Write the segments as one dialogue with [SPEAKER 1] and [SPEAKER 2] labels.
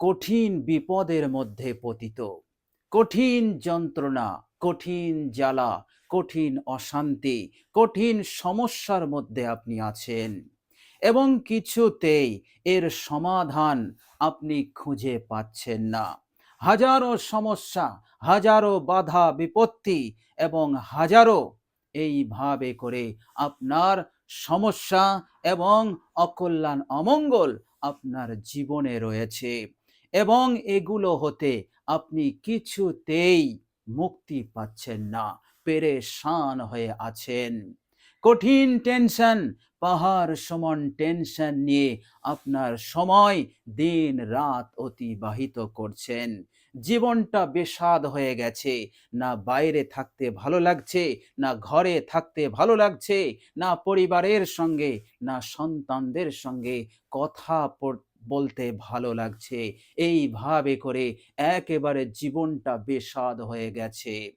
[SPEAKER 1] কঠিন বিপদের মধ্যে পতিত। কঠিন যন্ত্রণা, কঠিন জ্বালা, কঠিন অশান্তি, কঠিন সমস্যার মধ্যে আপনি আছেন। এবং কিছুতেই এর সমাধান আপনি খুঁজে পাচ্ছেন না। হাজারো সমস্যা, হাজারো বাধা, বিপত্তি এবং হাজারো এইভাবে করে আপনার সমস্যা এবং অকল্যাণ, অমঙ্গল আপনার জীবনে রয়েছে। এবং এগুলো হতে আপনি কিছুতেই মুক্তি পাচ্ছেন না, পেরেশান হয়ে আছেন। কঠিন টেনশন, পাহাড় সমান টেনশন নিয়ে আপনার সময় দিন রাত অতিবাহিত করছেন। জীবনটা বেসাদ হয়ে গেছে, না বাইরে থাকতে ভালো লাগছে, না ঘরে থাকতে ভালো লাগছে, না পরিবারের সঙ্গে, না সন্তানদের সঙ্গে কথা বলতে ভালো লাগছে। এইভাবে করে একেবারে জীবনটা বেস্বাদ হয়ে গেছে।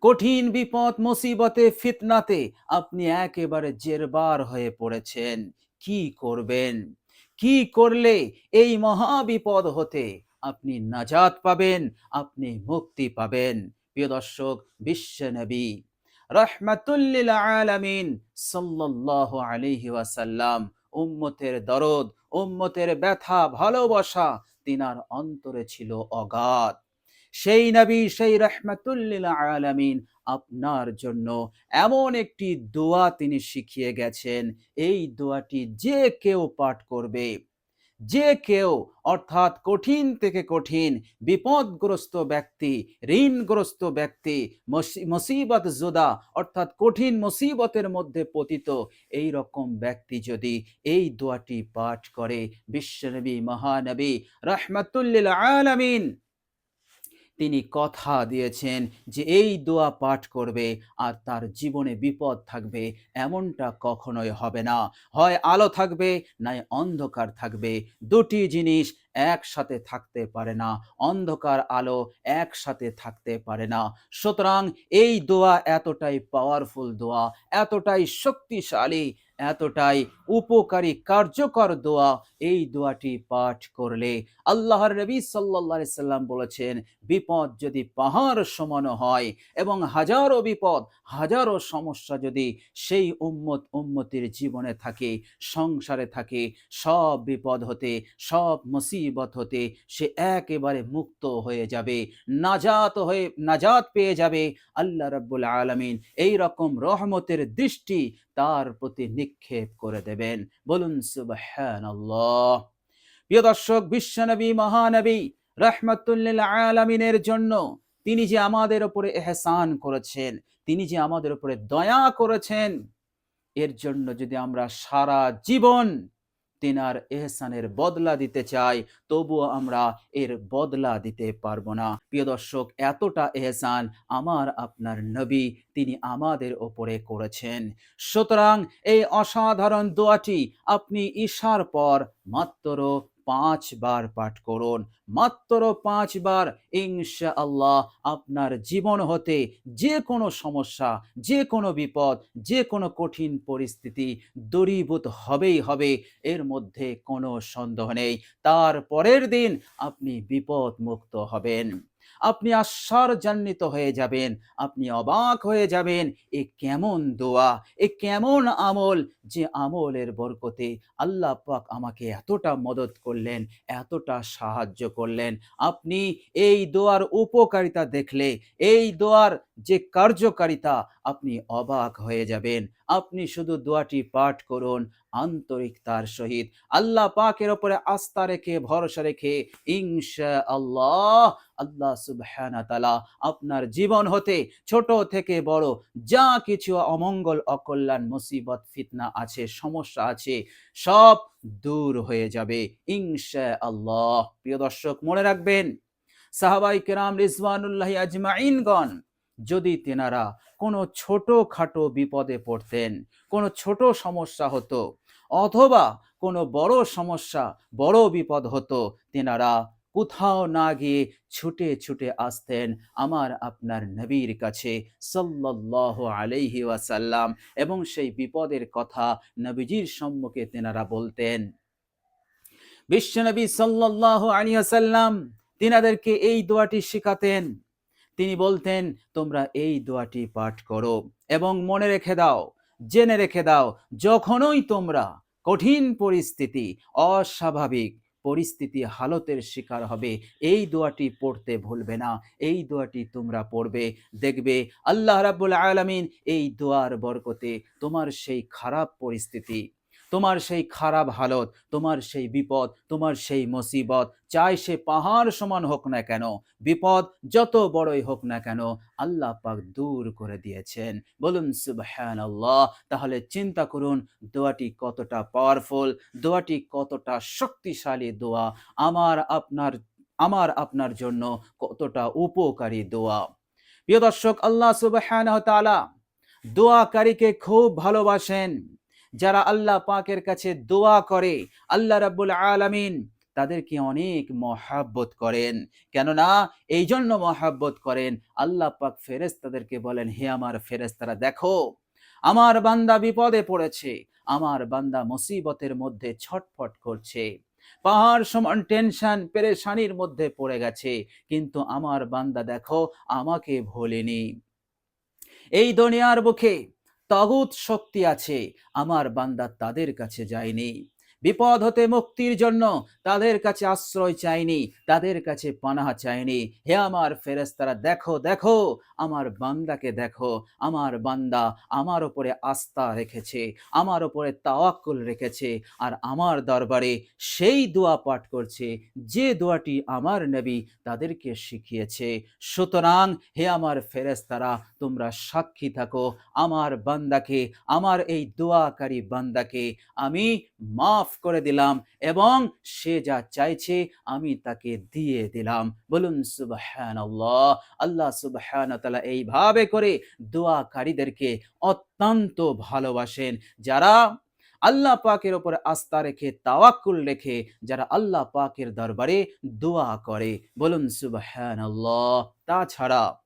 [SPEAKER 1] কঠিন বিপদ, মুসিবতে, ফিতনাতে আপনি একেবারে জেরবার হয়ে পড়েছেন। কি করবেন? কি করলে এই মহা বিপদ হতে আপনি নাজাত পাবেন, আপনি মুক্তি পাবেন? প্রিয় দর্শক, বিশ্বনবী রহমাতুল্লিল আলামিন সাল্লাল্লাহু আলাইহি ওয়াসাল্লাম উম্মতের দরদ, উম্মতের ব্যথা, ভালোবাসা তিনার অন্তরে ছিল অগাধ। সেই নবী, সেই রহমাতুল্লিল আলামিন আপনার জন্য এমন একটি দোয়া তিনি শিখিয়ে গেছেন। এই দোয়াটি যে কেউ পাঠ করবে। যে কেউ অর্থাৎ কঠিন থেকে কঠিন, বিপদগ্রস্ত ব্যক্তি, ঋণগ্রস্ত ব্যক্তি মসিবত জোদা অর্থাৎ কঠিন মুসিবতের মধ্যে পতিত, এই রকম ব্যক্তি যদি এই দোয়াটি পাঠ করে, বিশ্বনবী, মহানবী, রহমতুল্লিল আলামিন তিনি কথা দিয়েছেন যে এই দোয়া পাঠ করবে আর তার জীবনে বিপদ থাকবে এমনটা কখনোই হবে না। হয় আলো থাকবে, নাই অন্ধকার থাকবে। দুটি জিনিস একসাথে থাকতে পারে না, অন্ধকার আলো একসাথে থাকতে পারে না। সুতরাং এই দোয়া এতটাই পাওয়ারফুল দোয়া, এতটাই শক্তিশালী এতটাই উপকারী, কার্যকর দোয়া এই দোয়াটি পাঠ করলে আল্লাহর নবী আলাইহি সাল্লাম বলেছেন, বিপদ যদি পাহাড় সমান হয় এবং হাজারো বিপদ, হাজারো সমস্যা যদি সেই উম্মত উম্মতির জীবনে থাকে, সংসারে থাকে, সব বিপদ হতে, সব মুসিবত হতে সে একেবারে মুক্ত হয়ে যাবে, নাজাত হয়ে, নাজাত পেয়ে যাবে। আল্লাহ রাব্বুল আলামিন এই রকম রহমতের দৃষ্টি তার প্রতি নিক্ষেপ করে দেবেন। বলুন, সুবহানাল্লাহ। প্রিয় দর্শক, বিশ্বনবী মহানবী রহমতুল্লিল আলমিনের জন্য তিনি যে আমাদের উপরে এহসান করেছেন, তিনি যে আমাদের উপরে দয়া করেছেন, এর জন্য যদি আমরা সারা জীবন তিনার এহসানের বদলা দিতে চাই, তবুও আমরা এর বদলা দিতে পারব না। প্রিয় দর্শক, এতটা এহসান আমার আপনার নবী, তিনি আমাদের ওপরে করেছেন। সুতরাং এই অসাধারণ দোয়াটি আপনি ঈশার পর মাত্র পাঁচবার পাঠ করুন। মাত্র পাঁচবার ইনশা আল্লাহ আপনার জীবন হতে যে কোনো সমস্যা, যে কোনো বিপদ, যে কোনো কঠিন পরিস্থিতি দূরীভূত হবেই হবে, এর মধ্যে কোনো সন্দেহ নেই। তার পরের দিন আপনি বিপদ মুক্ত হবেন। আপনি আশ্চর্যান্বিত হয়ে যাবেন, আপনি অবাক হয়ে যাবেন, এ কেমন দোয়া, এ কেমন আমল যে আমলের বরকতে আল্লাহ পাক আমাকে এতটা মদত করলেন, এতটা সাহায্য করলেন। আপনি এই দোয়ার উপকারিতা দেখলে, এই দোয়ার যে কার্যকারিতা আপনি অবাক হয়ে যাবেন। আপনি শুধু দোয়াটি পাঠ করুন আন্তরিকতার সহিত। আল্লাহ পাকের ওপরে আস্থা রেখে, ভরসা রেখে ইনশা আল্লাহ আল্লাহ তালা আপনার জীবন হতে, ছোট থেকে বড় যা কিছু অমঙ্গল, অকল্যাণ, মুসিবত, ফিতনা আছে, সমস্যা আছে, সব দূর হয়ে যাবে ইনশা আল্লাহ প্রিয় দর্শক, মনে রাখবেন সাহাবাই কেরাম রিজওয়ানুল্লাহ আজমাইনগণ যদি তেনারা কোনো ছোট খাটো বিপদে পড়তেন, কোনো ছোট সমস্যা হতো, অথবা কোনো বড় সমস্যা, বড় বিপদ হতো, তেনারা কোথাও না গিয়ে ছুটে ছুটে আসতেন আমার আপনার নবীর কাছে সাল্লাল্লাহু আলাইহি ওয়াসাল্লাম এবং সেই বিপদের কথা নবীজির সম্মুখে তেনারা বলতেন। বিশ্বনবী সাল্লাল্লাহু আলাইহি ওয়াসাল্লাম তিনাদেরকে এই দোয়াটি শেখাতেন তিনি বলতেন, তোমরা এই দোয়াটি পাঠ করো এবং মনে রেখে দাও, জেনে রেখে দাও, যখনই তোমরা কঠিন পরিস্থিতি, অস্বাভাবিক পরিস্থিতি হালতের শিকার হবে, এই দোয়াটি পড়তে ভুলবে না, এই দোয়াটি তোমরা পড়বে, দেখবে আল্লাহ রাব্বুল আলামিন এই দোয়ার বরকতে তোমার সেই খারাপ পরিস্থিতি তোমার সেই খারাপ হালত, তোমার সেই বিপদ, তোমার সেই মুসিবত, চাই সে পাহাড় সমান হোক না কেন, বিপদ যত বড়ই হোক না কেন, আল্লাহ পাক দূর করে দিয়েছেন। বলুন সুবহান আল্লাহ তাহলে চিন্তা করুন, দোয়াটি কতটা পাওয়ারফুল দোয়াটি কতটা শক্তিশালী দোয়া, আমার আপনার আমার আপনার জন্য কতটা উপকারী দোয়া। প্রিয় দর্শক, আল্লাহ সুবহানাহু তাআলা দোয়াকারীকে খুব ভালোবাসেন। যারা আল্লাহ পাকের কাছে দোয়া করে, আল্লাহ রাব্বুল আলামিন তাদেরকে অনেক মহাব্বত করেন। কেননা এই জন্য মহাব্বত করেন, আল্লাহ পাক ফেরেস তাদেরকে বলেন, হে আমার ফেরেস তারা দেখো, আমার বান্দা বিপদে পড়েছে, আমার বান্দা মুসিবতের মধ্যে ছটফট করছে, পাহাড় সমান টেনশন, পেরেশানির মধ্যে পড়ে গেছে, কিন্তু আমার বান্দা দেখো, আমাকে ভোলেনি। এই দুনিয়ার বুকে তাগুত শক্তি আছে আমার বান্দা তাদের কাছে যায়নি। বিপদ হতে মুক্তির জন্য তাদের কাছে আশ্রয় চাইনি, তাদের কাছে পানাহা চাইনি। হে আমার ফেরেস্তারা দেখো দেখো, আমার বান্দাকে দেখো। আমার বান্দা আমার ওপরে আস্থা রেখেছে, আমার ওপরে তাওয়াক্কুল রেখেছে আর আমার দরবারে সেই দোয়া পাঠ করছে, যে দোয়াটি আমার নবী তাদেরকে শিখিয়েছে। সুতরাং হে আমার ফেরেস্তারা তোমরা সাক্ষী থাকো, আমার বান্দাকে, আমার এই দোয়াকারী বান্দাকে আমি মাফ করে দিলাম এবং সে যা চাইছে আমি তাকে দিয়ে দিলাম। বলুন সুবহান আল্লাহ আল্লাহ সুবহান তাআলা এইভাবে করে দোয়াকারীদেরকে অত্যন্ত ভালোবাসেন। যারা আল্লাহ পাকের ওপরে আস্থা রেখে, তাওয়াক্কুল রেখে, যারা আল্লাহ পাকের দরবারে দোয়া করে। বলুন সুবহান আল্লাহ তাছাড়া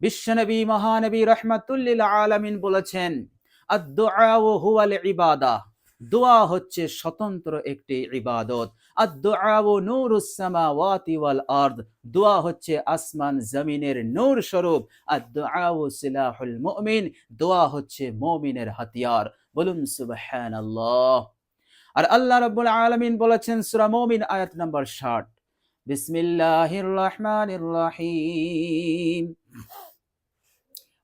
[SPEAKER 1] বিশ্বনবী, মহানবী রহমাতুল্লিল আলামিন বলেছেন, আদ-দুআ হুয়াল ইবাদা। দোয়া হচ্ছে স্বতন্ত্র একটি ইবাদত। আদ-দুআ নূরুস সামাওয়াতি ওয়াল আরদ। দোয়া হচ্ছে আসমান জমিনের নূর স্বরূপ। আদ-দুআ সিলাহুল মুমিন। দোয়া হচ্ছে মুমিনের হাতিয়ার। বলুন সুবহানাল্লাহ। আর আল্লাহ রাব্বুল আলামিন বলেছেন, সূরা মুমিন আয়াত নাম্বার 60 বিসমিল্লাহির রহমানির রহিম।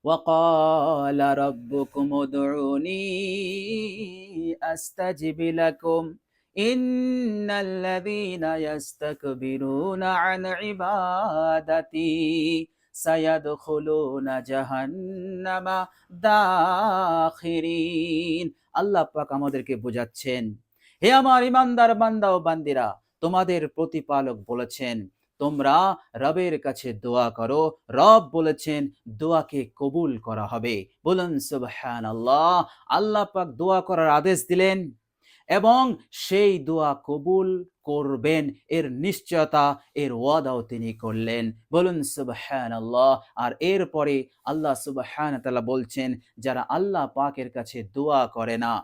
[SPEAKER 1] وقال ربكم ادعوني استجب لكم ان الذين يستكبرون عن عبادتي سيدخلون جهنم দাখিরিন আল্লাহ পাক আমাদেরকে বোঝাচ্ছেন হে আমার ইমানদার বান্দা ও বান্দিরা তোমাদের প্রতিপালক বলেছেন তোমরা রবের কাছে দোয়া করো। রব বলেছেন, দোয়াকে কবুল করা হবে। বলুন সুবহান আল্লাহ আল্লাহ পাক দোয়া করার আদেশ দিলেন এবং সেই দোয়া কবুল করবেন। এর নিশ্চয়তা, এর ওয়াদাও তিনি করলেন। বলুন সুবহান আল্লাহ আর এরপরে আল্লাহ সুবহান তাআলা বলছেন, যারা আল্লাহ পাকের কাছে দোয়া করে না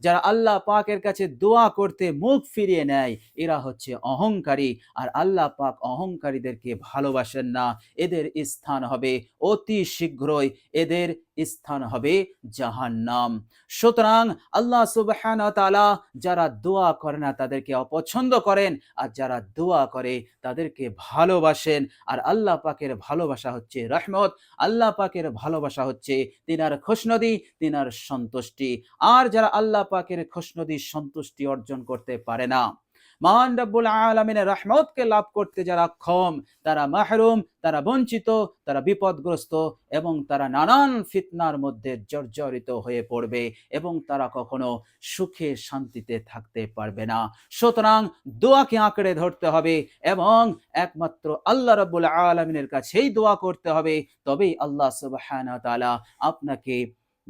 [SPEAKER 1] যারা আল্লাহ পাকের কাছে দোয়া করতে মুখ ফিরিয়ে নেয়, এরা হচ্ছে অহংকারী। আর আল্লাহ পাক অহংকারীদেরকে ভালোবাসেন না। এদের স্থান হবে অতি শীঘ্রই। এদের স্থান হবে জাহান নাম সুতরাং আল্লাহ সুবহান তাআলা যারা দোয়া করে না, তাদেরকে অপছন্দ করেন। আর যারা দোয়া করে, তাদেরকে ভালোবাসেন। আর আল্লাহ পাকের ভালোবাসা হচ্ছে রহমত। আল্লাহ পাকের ভালোবাসা হচ্ছে তিনার খুশনদী, তিনার সন্তুষ্টি। আর যারা আল্লাহ পাকের খুশনদী সন্তুষ্টি অর্জন করতে পারে না। মহান রব্বুল আলমিনের রহমতকে লাভ করতে যারা ক্ষম, তারা মাহরুম, তারা বঞ্চিত, তারা বিপদগ্রস্ত এবং তারা নানান ফিতনার মধ্যে জর্জরিত হয়ে পড়বে এবং তারা কখনো সুখে শান্তিতে থাকতে পারবে না। সুতরাং দোয়াকে আঁকড়ে ধরতে হবে এবং একমাত্র আল্লাহ রব্বুল আলমিনের কাছেই দোয়া করতে হবে। তবেই আল্লাহ তাআলা আপনাকে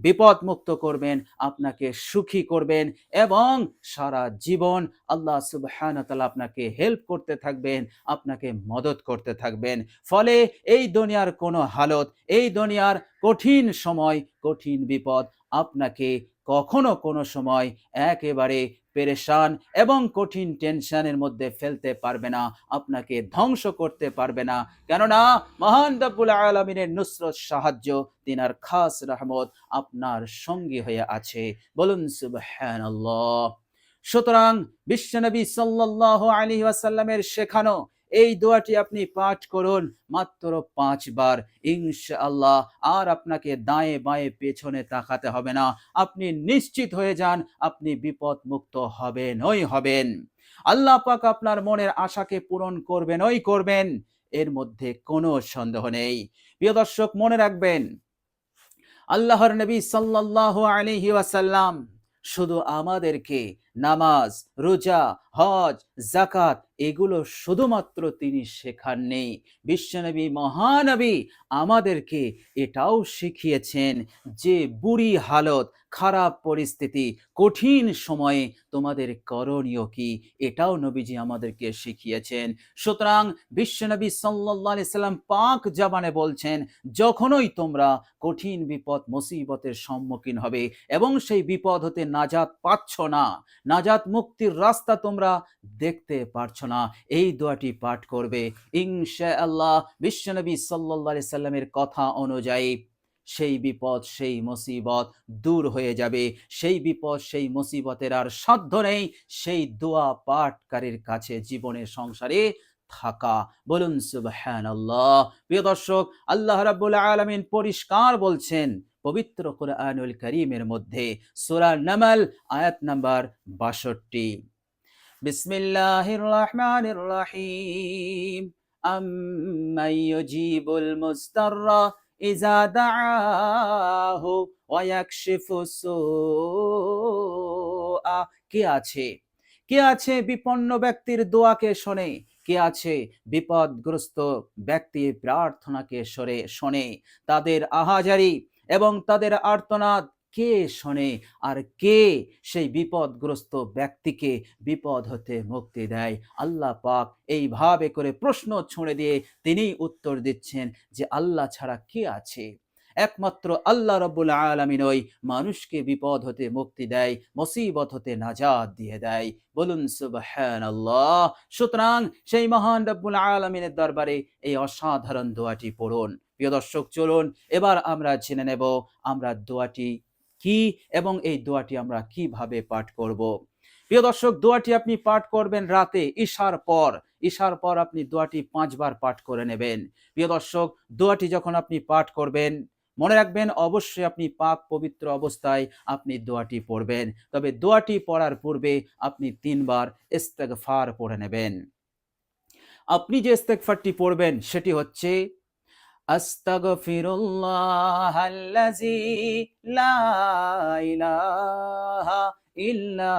[SPEAKER 1] বিপদ মুক্ত করবেন, আপনাকে সুখী করবেন এবং সারা জীবন আল্লাহ সুবহানাহু আপনাকে হেল্প করতে থাকবেন, আপনাকে মদত করতে থাকবেন। ফলে এই দুনিয়ার কোনো হালত, এই দুনিয়ার কঠিন সময়, কঠিন বিপদ আপনাকে কখনো কোনো সময় একেবারে পেরেশান এবং কঠিন টেনশনের মধ্যে ফেলতে পারবে না, আপনাকে ধ্বংস করতে পারবে না। কেননা মহান রব্বুল আলমিনের নুসরত সাহায্য, তিনার খাস রহমত আপনার সঙ্গী হয়ে আছে। বলুন, সুবহানাল্লাহ। সুতরাং বিশ্বনবী সাল্লাল্লাহু আলাইহি ওয়াসাল্লামের শেখানো এই দোয়াটি আপনি পাঠ করুন মাত্র পাঁচবার। ইনশাআল্লাহ আর আপনাকে দায়ে বাঁয়ে পেছনে তাকাতে হবে না। আপনি নিশ্চিত হয়ে যান, আপনি বিপদ মুক্ত হবেনই হবেন। আল্লাহ পাক আপনার মনের আশাকে পূরণ করবেনই করবেন, এর মধ্যে কোনো সন্দেহ নেই। প্রিয় দর্শক, মনে রাখবেন, আল্লাহর নবী সাল্লাল্লাহু আলাইহি ওয়াসাল্লাম শুধু আমাদেরকে নামাজ, রোজা, হজ জাকাত এগুলো শুধুমাত্র তিনি শেখাননি। বিশ্বনবী, মহানবী আমাদেরকে এটাও শিখিয়েছেন যে বুড়ি হালত, খারাপ পরিস্থিতি, কঠিন সময়ে তোমাদের করণীয় কি? এটাও নবীজি আমাদেরকে শিখিয়েছেন। সুতরাং বিশ্বনবী সাল্লাহ সাল্লাম পাক জাবানে বলছেন, যখনই তোমরা কঠিন বিপদ, মুসিবতের সম্মুখীন হবে এবং সেই বিপদ হতে নাজাত পাচ্ছ না নাজাত মুক্তির রাস্তা তোমরা দেখতে পারছ না। এই দোয়াটি পাঠ করবে ইনশা আল্লাহ বিশ্বনবী সাল্লাহ সাল্লামের কথা অনুযায়ী। সেই বিপদ, সেই মুসিবত দূর হয়ে যাবে। সেই বিপদ, সেই মুসিবতের আর সাধ্য নেই। সেই দোয়া পাঠকারীর কাছে জীবনের সংসারে থাকা। বলুন সুবহান আল্লাহ প্রিয় দর্শক, আল্লাহ রাব্বুল আলামিন পরিষ্কার বলছেন পবিত্র কোরআনুল করিমের মধ্যে সূরা নামাল, আয়াত নাম্বার বাষট্টি। বিসমিল্লাহির রহমানির রহিম আম্মান ইউজিবুল মুস্তাররা ইজা দাআহু ওয়া ইয়াকশিফু কে আছে? কে আছে বিপন্ন ব্যক্তির দোয়াকে শোনে? কে আছে বিপদগ্রস্ত ব্যক্তির প্রার্থনাকে সরে শোনে? তাদের আহাজারি এবং তাদের আর্তনাদ কে শোনে আর কে সেই বিপদগ্রস্ত ব্যক্তিকে বিপদ হতে মুক্তি দেয়? আল্লাহ পাক এইভাবে করে প্রশ্ন ছুঁড়ে দিয়ে তিনি উত্তর দিচ্ছেন যে আল্লাহ ছাড়া কে আছে? একমাত্র আল্লাহ রব্বুল আলমিন ওই মানুষকে বিপদ হতে মুক্তি দেয়, মুসিবত হতে নাজাদ দিয়ে দেয়। বলুন সুবহান আল্লাহ সুতরাং সেই মহান রব্বুল আলমিনের দরবারে এই অসাধারণ দোয়াটি পড়ুন। প্রিয় দর্শক, চলুন এবার আমরা জেনে নেব আমরা দোয়াটি কি এবং এই দোয়াটি আমরা কীভাবে পাঠ করব। প্রিয় দর্শক, দোয়াটি আপনি পাঠ করবেন রাতে, ঈশার পর। ঈশার পর আপনি দোয়াটি পাঁচবার পাঠ করে নেবেন। প্রিয় দর্শক, দোয়াটি যখন আপনি পাঠ করবেন, মনে রাখবেন অবশ্যই আপনি পাক পবিত্র অবস্থায় আপনি দোয়াটি পড়বেন। তবে দোয়াটি পড়ার পূর্বে আপনি তিনবার ইস্তেগফার পড়ে নেবেন। আপনি যে ইস্তেগফারটি পড়বেন, সেটি হচ্ছে আস্তাগফিরুল্লাহ আল্লাযী লা ইলাহা ইল্লা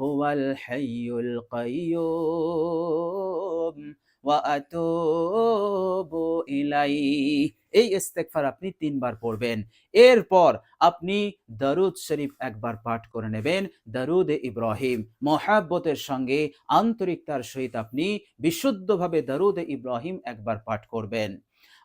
[SPEAKER 1] হুয়াল হাইয়ুল কাইয়্যুম ওয়া আতুবু ইলাইহি। এই ইস্তেগফার আপনি তিনবার পড়বেন। এরপর আপনি দারুদ শরীফ একবার পাঠ করে নেবেন। দরুদ ইব্রাহিম। মহাব্বতের সঙ্গে আন্তরিকতার সহিত আপনি বিশুদ্ধভাবে দরুদ ইব্রাহিম একবার পাঠ করবেন।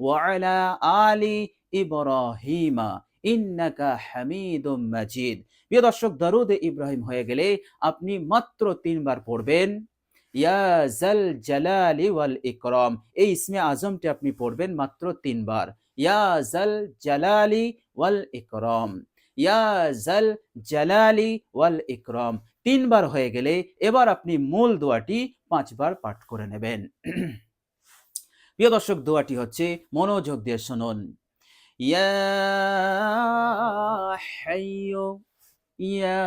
[SPEAKER 1] ওয়ালা আলি ইব্রাহিমা ইন্নাকা হামিদুম মাজিদ প্রিয় দর্শক, দরুদ ইব্রাহিম হয়ে গেলে আপনি মাত্র তিনবার পড়বেন, ইয়া ইয়াজাল জালালি ওয়াল ইকরম। এই ইসমে আজমটি আপনি পড়বেন মাত্র তিনবার, ইয়া ইয়াজাল জালালি ওয়াল ইকরম। ইয়া ইয়াজাল জালালি ওয়াল ইকরম। তিনবার হয়ে গেলে এবার আপনি মূল দোয়াটি পাঁচবার পাঠ করে নেবেন। প্রিয় দর্শক দোয়াটি হচ্ছে মনোযোগ দিয়ে শুনুন। ইয়া হাইয়ু ইয়া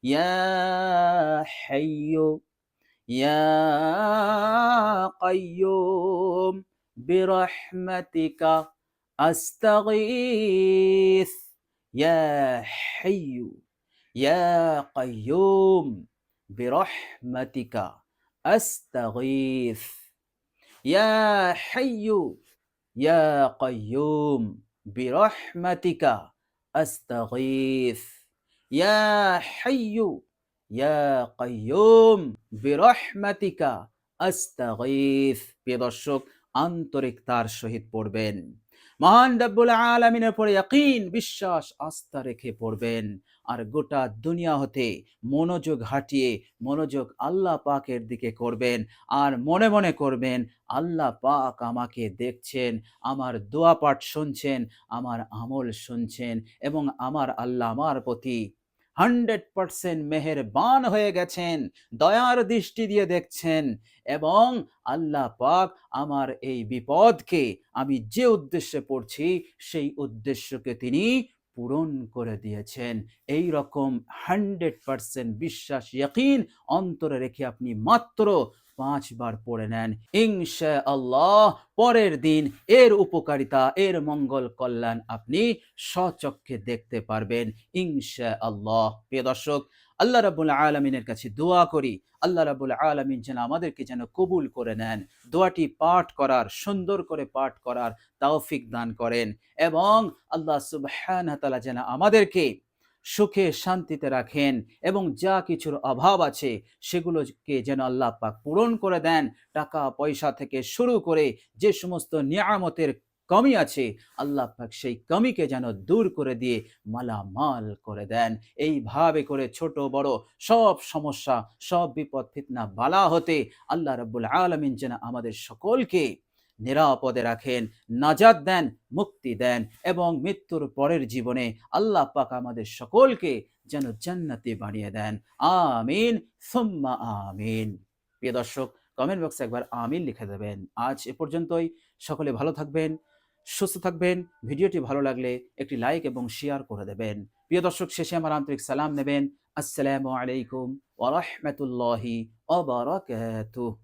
[SPEAKER 1] ইয়া ইয়া বিরহমাতিকা আস্তাগীথ ইয়া হাইয়ু ইয়া কাইয়ুম বিরহমাতিকা আস্তাগীথ ইয়া হাইয়ু ইয়া কাইয়ুম বিরহমাতিকা আস্তাগীথ ইয়া হাইয়ু ইয়া কাইয়ুম বিরহমাতিকা আস্তাগীথ প্রিয় দর্শক আন্তরিকতার সহিত পড়বেন। মহান রব্বুল আলমিনের পরে ইয়াকিন বিশ্বাস, আস্থা রেখে পড়বেন। আর গোটা দুনিয়া হতে মনোযোগ হাঁটিয়ে মনোযোগ আল্লাহ পাকের দিকে করবেন। আর মনে মনে করবেন, আল্লাহ পাক আমাকে দেখছেন, আমার দোয়া পাঠ শুনছেন, আমার আমল শুনছেন এবং আমার আল্লাহ আমার প্রতি হান্ড্রেড পার্সেন্ট মেহেরবান হয়ে গেছেন, দয়ার দৃষ্টি দিয়ে দেখছেন এবং আল্লাহ পাক আমার এই বিপদকে, আমি যে উদ্দেশ্যে পড়ছি সেই উদ্দেশ্যকে তিনি পূরণ করে দিয়েছেন। এই রকম হান্ড্রেড পার্সেন্ট বিশ্বাস, ইয়াকিন অন্তরে রেখে আপনি মাত্র পাঁচবার পড়ে নেন। ইনশা আল্লাহ পরের দিন এর উপকারিতা, এর মঙ্গল কল্যাণ আপনি স্বচক্ষে দেখতে পারবেন। ইনশা আল্লাহ প্রিয় দর্শক, আল্লাহ রাবুল আলমিনের কাছে দোয়া করি। আল্লাহ রাবুল আলমিন যেন আমাদেরকে যেন কবুল করে নেন। দোয়াটি পাঠ করার, সুন্দর করে পাঠ করার তৌফিক দান করেন। এবং আল্লাহ সুবহান যেন আমাদেরকে সুখে শান্তিতে রাখেন এবং যা কিছুর অভাব আছে সেগুলোকে যেন আল্লাহ পাক পূরণ করে দেন। টাকা, পয়সা থেকে শুরু করে যে সমস্ত নিয়ামতের কমি আছে, আল্লাহ পাক সেই কমিকে যেন দূর করে দিয়ে মালামাল করে দেন। এইভাবে করে ছোট, বড় সব সমস্যা, সব বিপদ, ফিতনা, বালা হতে আল্লাহ রব্বুল আলমিন যেন আমাদের সকলকে নিরাপদে রাখেন নাজাদ দেন, মুক্তি দেন এবং মৃত্যুর পরের জীবনে আল্লাহ পাক আমাদের সকলকে যেন জান্নাতি বানিয়ে দেন। আমিন, সুম্মা আমিন। প্রিয় দর্শক কমেন্ট বক্সে একবার আমিন লিখে দেবেন। আজ এ পর্যন্তই। সকলে ভালো থাকবেন, সুস্থ থাকবেন। ভিডিওটি ভালো লাগলে একটি লাইক এবং শেয়ার করে দেবেন। প্রিয় দর্শক, শেষে আমার আন্তরিক সালাম নেবেন। আসসালামু আলাইকুম ওরহমতুল্লাহি ওবরাকাতুহ